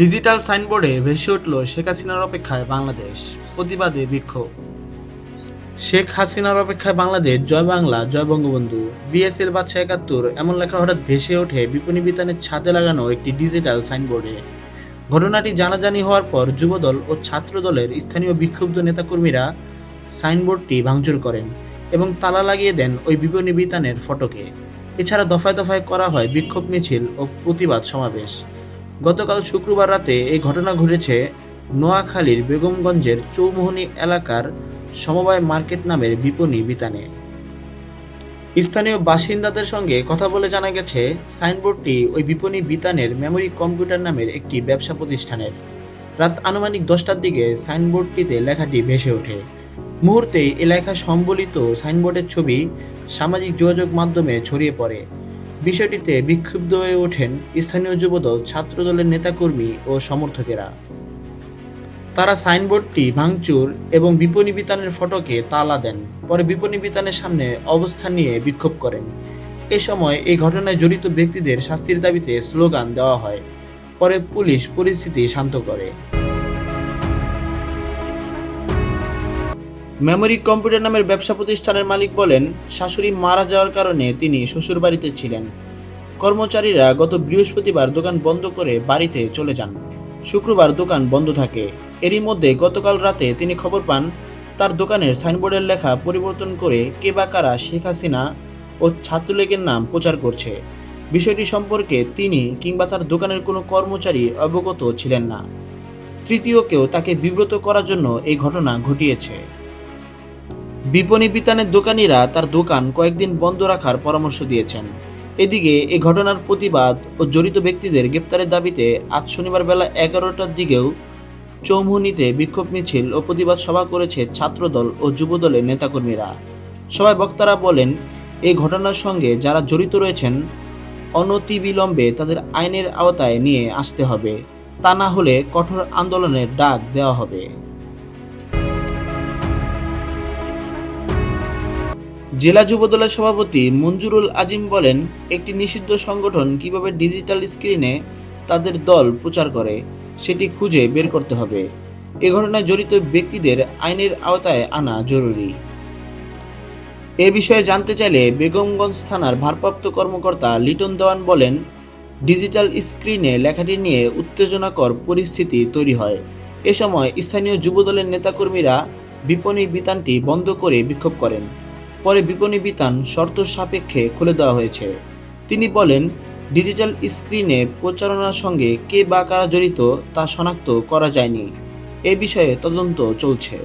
Digital সাইনবোর্ডে ভেসে উঠল শেখ হাসিনার অপেক্ষায় বাংলাদেশ। প্রতিবাদে বিক্ষোভ। শেখ হাসিনার অপেক্ষায় বাংলাদেশ, জয় বাংলা, জয় বঙ্গবন্ধু। বিএসএল বাদশা একাত্তর, এমন লেখা হঠাৎ ভেসে ওঠে বিপণী বিতানের ছাদে লাগানো একটি ডিজিটাল সাইনবোর্ডে। ঘটনাটি জানাজানি হওয়ার পর যুবদল ও ছাত্রদলের স্থানীয় বিক্ষুব্ধ নেতাকর্মীরা সাইনবোর্ডটি ভাঙচুর করেন এবং তালা লাগিয়ে দেন ওই বিপণী বিতানের ফটকে। এছাড়া দফায় দফায় করা হয় বিক্ষোভ মিছিল ও প্রতিবাদ সমাবেশ। গতকাল শুক্রবার রাতে এই ঘটনা ঘটেছে নোয়াখালীর বেগমগঞ্জের চৌমোহনী এলাকার সমবায় মার্কেট নামের বিপণী বিতানে। স্থানীয় বাসিন্দাদের সঙ্গে কথা বলে জানা গেছে, সাইনবোর্ডটি ওই বিপণী বিতানের মেমোরি কম্পিউটার নামের একটি ব্যবসা প্রতিষ্ঠানের। রাত আনুমানিক দশটার দিকে সাইনবোর্ডটিতে লেখাটি ভেসে ওঠে। মুহূর্তেই এলাকা সম্বলিত সাইনবোর্ডের ছবি সামাজিক যোগাযোগ মাধ্যমে ছড়িয়ে পড়ে। বিষয়টিতে বিক্ষুব্ধ হয়ে ওঠেন স্থানীয় যুবদল, ছাত্রদলের নেতাকর্মী ও সমর্থকেরা। তারা সাইনবোর্ডটি ভাঙচুর এবং বিপণী বিতানের ফটকে তালা দেন, পরে বিপণী বিতানের সামনে অবস্থান নিয়ে বিক্ষোভ করেন। এ সময় এই ঘটনায় জড়িত ব্যক্তিদের শাস্তির দাবিতে স্লোগান দেওয়া হয়, পরে পুলিশ পরিস্থিতি শান্ত করে। মেমোরি কম্পিউটার নামের ব্যবসা প্রতিষ্ঠানের মালিক বলেন, শাশুড়ি মারা যাওয়ার কারণে তিনি শ্বশুরবাড়িতে ছিলেন। কর্মচারীরা গত বৃহস্পতিবার দোকান বন্ধ করে বাড়িতে চলে যান। শুক্রবার দোকান বন্ধ থাকে। এরই মধ্যে গতকাল রাতে তিনি খবর পান, তার দোকানের সাইনবোর্ডের লেখা পরিবর্তন করে কে বা কারা শেখ হাসিনা ও ছাত্রলীগের নাম প্রচার করছে। বিষয়টি সম্পর্কে তিনি কিংবা তার দোকানের কোনো কর্মচারী অবগত ছিলেন না। তৃতীয় কেউ তাকে বিব্রত করার জন্য এই ঘটনা ঘটিয়েছে। বিপণী বিতানের দোকানিরা তার দোকান কয়েকদিন বন্ধ রাখার পরামর্শ দিয়েছেন। এদিকে এ ঘটনার প্রতিবাদ ও জড়িত ব্যক্তিদের গ্রেপ্তারের দাবিতে আজ শনিবার বেলা এগারোটার দিকেও চৌমুহনীতে বিক্ষোভ মিছিল ও প্রতিবাদ সভা করেছে ছাত্রদল ও যুবদলের নেতাকর্মীরা। সবাই বক্তারা বলেন এই ঘটনার সঙ্গে যারা জড়িত রয়েছেন, অনতিবিলম্বে তাদের আইনের আওতায় নিয়ে আসতে হবে। তা না হলে কঠোর আন্দোলনের ডাক দেওয়া হবে। জেলা যুবদলের সভাপতি মঞ্জুরুল আজিম বলেন, একটি নিষিদ্ধ সংগঠন কীভাবে ডিজিটাল স্ক্রিনে তাদের দল প্রচার করে, সেটি খুঁজে বের করতে হবে। এ ঘটনায় জড়িত ব্যক্তিদের আইনের আওতায় আনা জরুরি। এ বিষয়ে জানতে চাইলে বেগমগঞ্জ থানার ভারপ্রাপ্ত কর্মকর্তা লিটন দেওয়ান বলেন, ডিজিটাল স্ক্রিনে লেখাটি নিয়ে উত্তেজনাকর পরিস্থিতি তৈরি হয়। এ সময় স্থানীয় যুবদলের নেতাকর্মীরা বিপণী বিতানটি বন্ধ করে বিক্ষোভ করেন। পরে বিপণী বিতান শর্ত সাপেক্ষে খুলে দেওয়া হয়েছে। তিনি বলেন, ডিজিটাল স্ক্রিনে প্রচারণার সঙ্গে কে বা কারা জড়িত তা শনাক্ত করা যায়নি। এ বিষয়ে তদন্ত চলছে।